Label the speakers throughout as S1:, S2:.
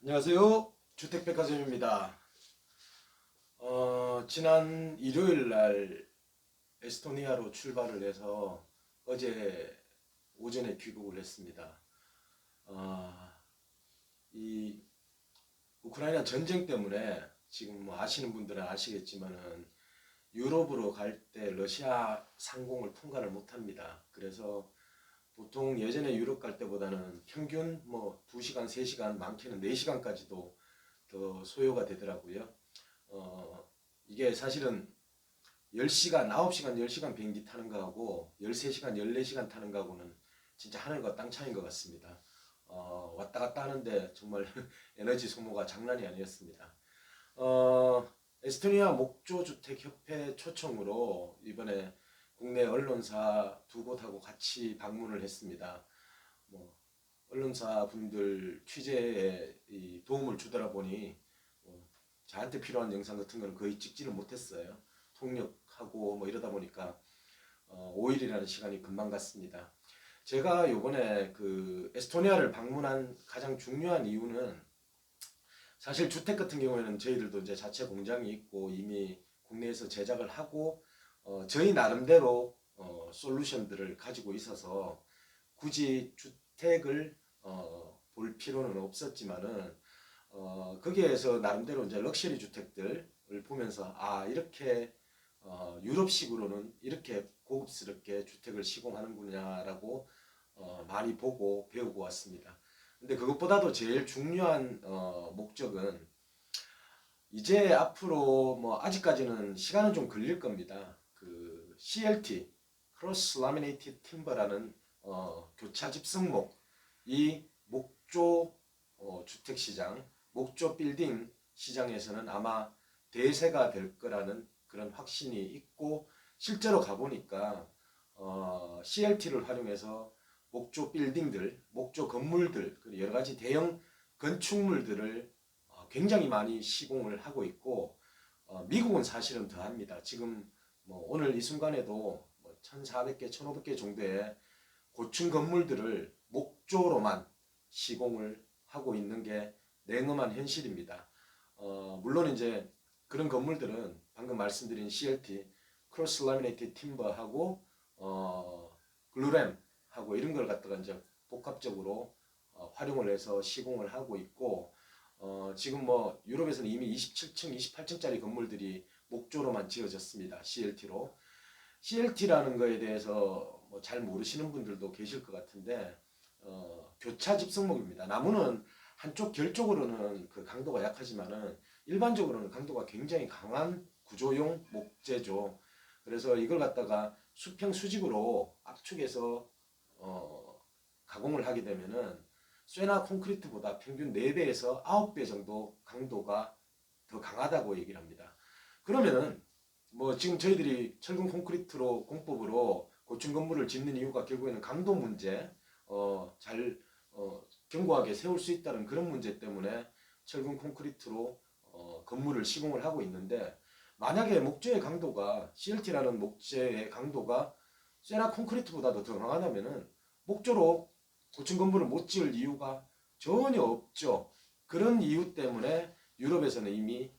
S1: 안녕하세요. 주택백화점입니다. 어, 지난 일요일 날 에스토니아로 출발을 해서 어제 오전에 귀국을 했습니다. 어, 이 우크라이나 전쟁 때문에 지금 뭐 아시는 분들은 아시겠지만은 유럽으로 갈 때 러시아 상공을 통과를 못합니다. 그래서 보통 예전에 유럽 갈 때보다는 평균 뭐 2시간, 3시간, 많게는 4시간까지도 더 소요가 되더라고요. 어, 이게 사실은 10시간, 9시간, 10시간 비행기 타는 거하고 13시간, 14시간 타는 거하고는 진짜 하늘과 땅 차이인 것 같습니다. 어, 왔다 갔다 하는데 정말 에너지 소모가 장난이 아니었습니다. 어, 에스토니아 목조주택협회 초청으로 이번에 국내 언론사 두 곳하고 같이 방문을 했습니다. 뭐 언론사 분들 취재에 이 도움을 주더라 보니 뭐 저한테 필요한 영상 같은 거는 거의 찍지를 못했어요. 통역하고 뭐 이러다 보니까 어, 5일이라는 시간이 금방 갔습니다. 제가 요번에 그 에스토니아를 방문한 가장 중요한 이유는 사실 주택 같은 경우에는 저희들도 이제 자체 공장이 있고 이미 국내에서 제작을 하고 어, 저희 나름대로 어, 솔루션들을 가지고 있어서 굳이 주택을 어, 볼 필요는 없었지만은 어, 거기에서 나름대로 이제 럭셔리 주택들을 보면서 아 이렇게 어, 유럽식으로는 이렇게 고급스럽게 주택을 시공하는구나라고 어, 많이 보고 배우고 왔습니다. 근데 그것보다도 제일 중요한 어, 목적은 이제 앞으로 뭐 아직까지는 시간은 좀 걸릴 겁니다. 그 CLT 크로스 라미네이티드 팀버라는 어, 교차 집성목 이 목조 어, 주택 시장, 목조 빌딩 시장에서는 아마 대세가 될 거라는 그런 확신이 있고 실제로 가보니까 어, CLT를 활용해서 목조 빌딩들, 목조 건물들, 그리고 여러 가지 대형 건축물들을 어, 굉장히 많이 시공을 하고 있고 어, 미국은 사실은 더합니다. 지금 뭐 오늘 이 순간에도 뭐 1,400개, 1,500개 정도의 고층 건물들을 목조로만 시공을 하고 있는 게 냉엄한 현실입니다. 어, 물론 이제 그런 건물들은 방금 말씀드린 CLT, 크로스 라미네이티드 팀버하고 어, 글루램 하고 이런 걸 갖다가 이제 복합적으로 어, 활용을 해서 시공을 하고 있고 어, 지금 뭐 유럽에서는 이미 27층, 28층짜리 건물들이 목조로만 지어졌습니다. CLT로. CLT라는 거에 대해서 뭐 잘 모르시는 분들도 계실 것 같은데 어, 교차 집성목입니다. 나무는 한쪽 결 쪽으로는 그 강도가 약하지만은 일반적으로는 강도가 굉장히 강한 구조용 목재죠. 그래서 이걸 갖다가 수평 수직으로 압축해서 어, 가공을 하게 되면은 쇠나 콘크리트보다 평균 4배에서 9배 정도 강도가 더 강하다고 얘기를 합니다. 그러면은 뭐 지금 저희들이 철근 콘크리트로 공법으로 고층 건물을 짓는 이유가 결국에는 강도 문제, 어, 잘 어, 견고하게 세울 수 있다는 그런 문제 때문에 철근 콘크리트로 어, 건물을 시공을 하고 있는데 만약에 목재의 강도가 CLT라는 목재의 강도가 쇠나 콘크리트보다도 더 강하다면은 목조로 고층 건물을 못 지을 이유가 전혀 없죠. 그런 이유 때문에 유럽에서는 이미 어,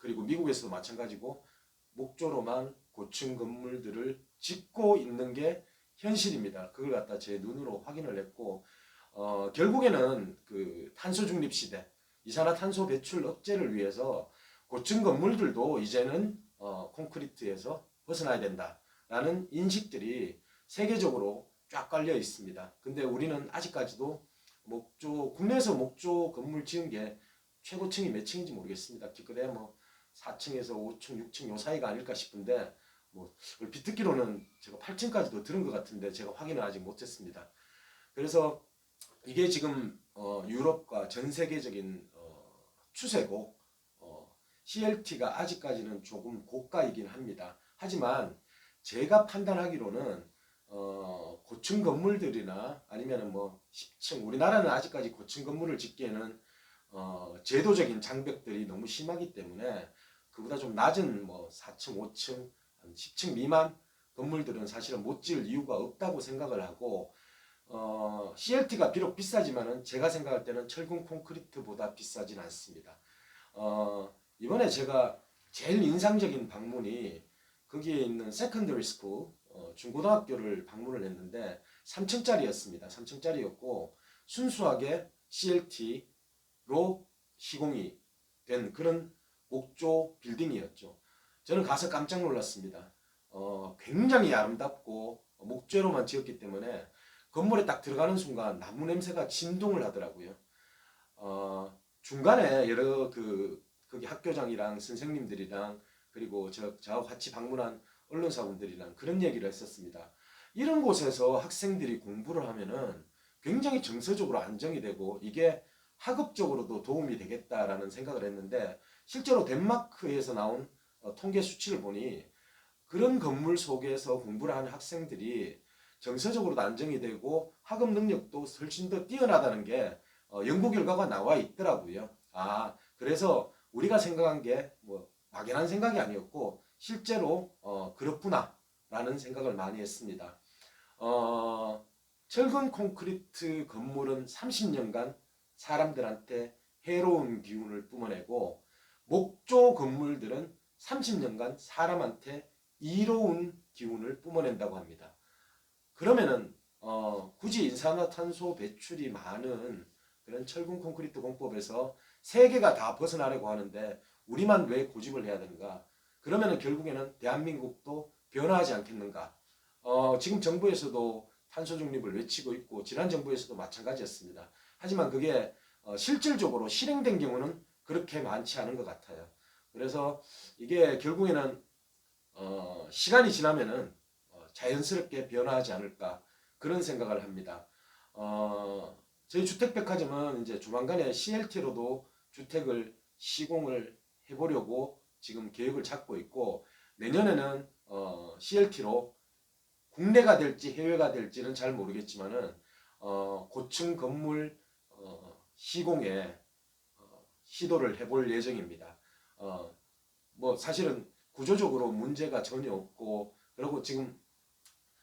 S1: 그리고 미국에서도 마찬가지고 목조로만 고층 건물들을 짓고 있는 게 현실입니다. 그걸 갖다 제 눈으로 확인을 했고 어, 결국에는 그 탄소 중립 시대, 이산화탄소 배출 억제를 위해서 고층 건물들도 이제는 어, 콘크리트에서 벗어나야 된다라는 인식들이 세계적으로 쫙 깔려 있습니다. 근데 우리는 아직까지도 목조 국내에서 목조 건물 지은 게 최고층이 몇 층인지 모르겠습니다. 기껏해 뭐 4층에서 5층, 6층 요 사이가 아닐까 싶은데 뭐 얼핏 듣기로는 제가 8층까지도 들은 것 같은데 제가 확인을 아직 못했습니다. 그래서 이게 지금 어, 유럽과 전 세계적인 어, 추세고 어, CLT가 아직까지는 조금 고가이긴 합니다. 하지만 제가 판단하기로는 어, 고층 건물들이나 아니면은 뭐 10층 우리나라는 아직까지 고층 건물을 짓기에는 어, 제도적인 장벽들이 너무 심하기 때문에 그보다 좀 낮은 뭐 4층, 5층, 한 10층 미만 건물들은 사실은 못 지을 이유가 없다고 생각을 하고 어, CLT가 비록 비싸지만은 제가 생각할 때는 철근 콘크리트보다 비싸진 않습니다. 어, 이번에 제가 제일 인상적인 방문이 거기에 있는 세컨더리 스쿨 어, 중고등학교를 방문을 했는데 3층짜리였습니다. 3층짜리였고 순수하게 CLT로 시공이 된 그런 옥조 빌딩이었죠. 저는 가서 깜짝 놀랐습니다. 어, 굉장히 아름답고 목재로만 지었기 때문에 건물에 딱 들어가는 순간 나무 냄새가 진동을 하더라고요. 어, 중간에 여러 그 거기 학교장이랑 선생님들이랑 그리고 저 저하고 같이 방문한 언론사분들이랑 그런 얘기를 했었습니다. 이런 곳에서 학생들이 공부를 하면은 굉장히 정서적으로 안정이 되고 이게 학업적으로도 도움이 되겠다라는 생각을 했는데 실제로 덴마크에서 나온 어, 통계 수치를 보니 그런 건물 속에서 공부를 하는 학생들이 정서적으로도 안정이 되고 학업 능력도 훨씬 더 뛰어나다는 게 어, 연구 결과가 나와 있더라고요. 아 그래서 우리가 생각한 게 뭐 막연한 생각이 아니었고 실제로 어, 그렇구나라는 생각을 많이 했습니다. 어, 철근 콘크리트 건물은 30년간 사람들한테 해로운 기운을 뿜어내고 목조 건물들은 30년간 사람한테 이로운 기운을 뿜어낸다고 합니다. 그러면은 어, 굳이 인산화탄소 배출이 많은 그런 철근 콘크리트 공법에서 세계가 다 벗어나려고 하는데 우리만 왜 고집을 해야 되는가? 그러면은 결국에는 대한민국도 변화하지 않겠는가? 어, 지금 정부에서도 탄소 중립을 외치고 있고 지난 정부에서도 마찬가지였습니다. 하지만 그게 어, 실질적으로 실행된 경우는 그렇게 많지 않은 것 같아요. 그래서 이게 결국에는 어, 시간이 지나면은 어, 자연스럽게 변화하지 않을까 그런 생각을 합니다. 어, 저희 주택백화점은 이제 조만간에 CLT로도 주택을 시공을 해보려고 지금 계획을 잡고 있고 내년에는 어, CLT로 국내가 될지 해외가 될지는 잘 모르겠지만은 어, 고층 건물 어, 시공에 어, 시도를 해볼 예정입니다. 어, 뭐 사실은 구조적으로 문제가 전혀 없고 그리고 지금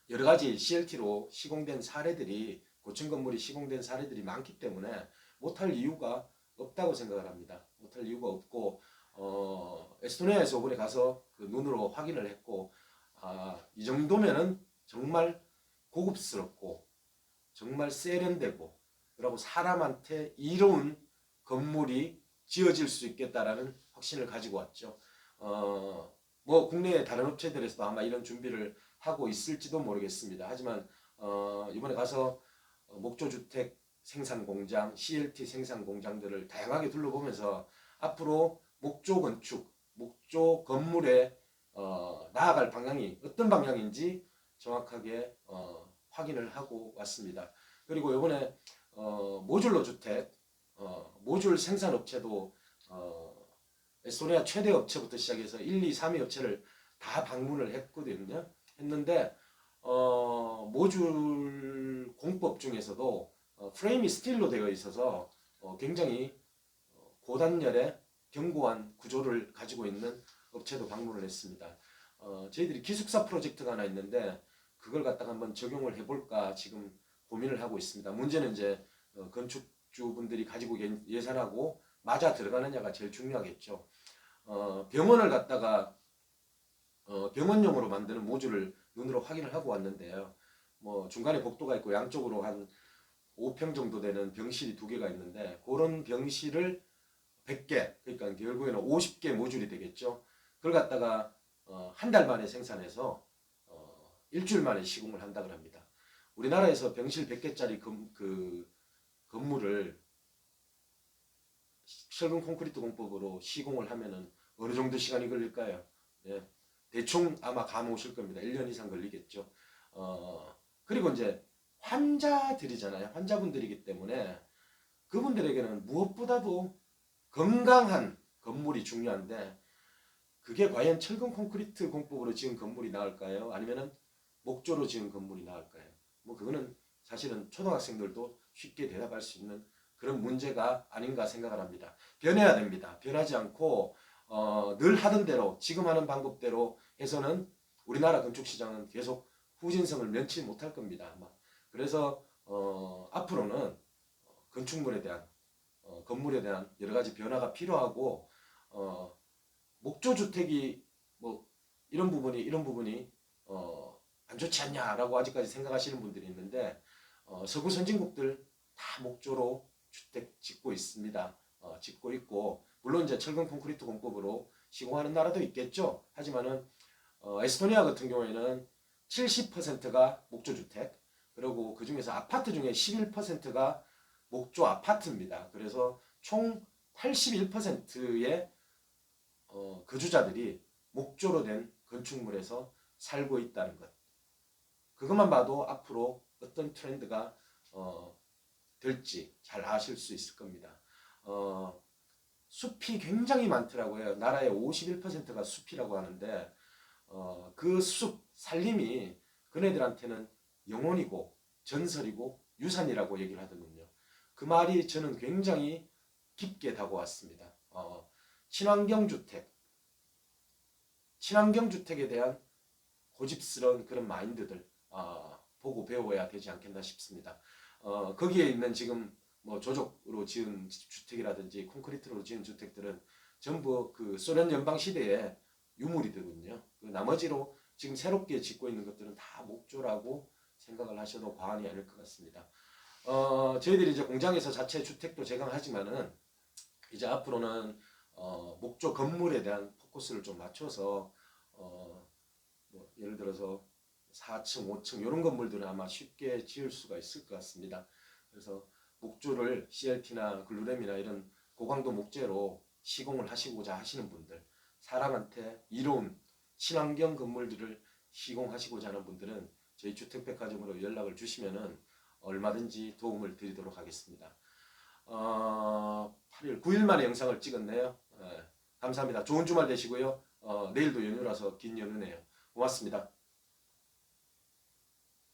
S1: 여러 가지 CLT로 시공된 사례들이 고층 건물이 시공된 사례들이 많기 때문에 못할 이유가 없다고 생각을 합니다. 못할 이유가 없고 어, 에스토니아에서 이번에 가서 그 눈으로 확인을 했고 아, 이 정도면은 정말 고급스럽고 정말 세련되고 그리고 사람한테 이로운 건물이 지어질 수 있겠다라는 확신을 가지고 왔죠. 어, 뭐 국내의 다른 업체들에서도 아마 이런 준비를 하고 있을지도 모르겠습니다. 하지만 어, 이번에 가서 목조 주택 생산 공장, CLT 생산 공장들을 다양하게 둘러보면서 앞으로 목조 건축, 목조 건물에 어, 나아갈 방향이 어떤 방향인지 정확하게 어, 확인을 하고 왔습니다. 그리고 이번에 어, 모듈러 주택, 어, 모듈 생산 업체도 어, 에스토니아 최대 업체부터 시작해서 1, 2, 3위 업체를 다 방문을 했거든요. 했는데 어, 모듈 공법 중에서도 어, 프레임이 스틸로 되어 있어서 어, 굉장히 어, 고단열의 견고한 구조를 가지고 있는 업체도 방문을 했습니다. 어, 저희들이 기숙사 프로젝트가 하나 있는데 그걸 갖다가 한번 적용을 해볼까 지금 고민을 하고 있습니다. 문제는 이제 어, 건축 주분들이 가지고 계- 예산하고 맞아 들어가느냐가 제일 중요하겠죠. 어, 병원을 갖다가 어, 병원용으로 만드는 모듈을 눈으로 확인을 하고 왔는데요. 뭐 중간에 복도가 있고 양쪽으로 한 5평 정도 되는 병실이 두 개가 있는데 그런 병실을 100개 그러니까 결국에는 50개 모듈이 되겠죠. 그걸 갖다가 어, 한 달 만에 생산해서 어, 일주일 만에 시공을 한다고 합니다. 우리나라에서 병실 100개짜리 금, 그 건물을 철근 콘크리트 공법으로 시공을 하면은 어느 정도 시간이 걸릴까요? 예, 대충 아마 감 오실 겁니다. 1년 이상 걸리겠죠. 어, 그리고 이제 환자들이잖아요. 환자분들이기 때문에 그분들에게는 무엇보다도 건강한 건물이 중요한데 그게 과연 철근 콘크리트 공법으로 지은 건물이 나을까요? 아니면은 목조로 지은 건물이 나을까요? 뭐 그거는 사실은 초등학생들도 쉽게 대답할 수 있는 그런 문제가 아닌가 생각을 합니다. 변해야 됩니다. 변하지 않고 어, 늘 하던 대로 지금 하는 방법대로 해서는 우리나라 건축 시장은 계속 후진성을 면치 못할 겁니다. 아마. 그래서 어, 앞으로는 건축물에 대한 어, 건물에 대한 여러 가지 변화가 필요하고 어, 목조 주택이 뭐 이런 부분이 이런 부분이 어, 안 좋지 않냐라고 아직까지 생각하시는 분들이 있는데 어, 서구 선진국들 다 목조로 주택 짓고 있습니다. 어, 짓고 있고 물론 이제 철근 콘크리트 공법으로 시공하는 나라도 있겠죠. 하지만은 어, 에스토니아 같은 경우에는 70%가 목조 주택 그리고 그 중에서 아파트 중에 11%가 목조 아파트입니다. 그래서 총 81%의 어, 거주자들이 목조로 된 건축물에서 살고 있다는 것. 그것만 봐도 앞으로 어떤 트렌드가 어, 될지 잘 아실 수 있을 겁니다. 어, 숲이 굉장히 많더라고요. 나라의 51%가 숲이라고 하는데 어, 그 숲 살림이 그네들한테는 영혼이고 전설이고 유산이라고 얘기를 하더군요. 그 말이 저는 굉장히 깊게 다가왔습니다. 어, 친환경 주택, 친환경 주택에 대한 고집스러운 그런 마인드들 어, 보고 배워야 되지 않겠나 싶습니다. 어, 거기에 있는 지금 뭐 조적으로 지은 주택이라든지 콘크리트로 지은 주택들은 전부 그 소련 연방 시대의 유물이더군요. 그 나머지로 지금 새롭게 짓고 있는 것들은 다 목조라고 생각을 하셔도 과언이 아닐 것 같습니다. 어, 저희들이 이제 공장에서 자체 주택도 제공하지만은 이제 앞으로는 어, 목조 건물에 대한 포커스를 좀 맞춰서 어, 뭐 예를 들어서 4층, 5층 이런 건물들은 아마 쉽게 지을 수가 있을 것 같습니다. 그래서 목조를 CLT나 글루램이나 이런 고강도 목재로 시공을 하시고자 하시는 분들, 사람한테 이로운 친환경 건물들을 시공하시고자 하는 분들은 저희 주택백화점으로 연락을 주시면은 얼마든지 도움을 드리도록 하겠습니다. 어, 8일, 9일 만에 영상을 찍었네요. 예, 감사합니다. 좋은 주말 되시고요. 어, 내일도 연휴라서 긴 연휴네요. 고맙습니다.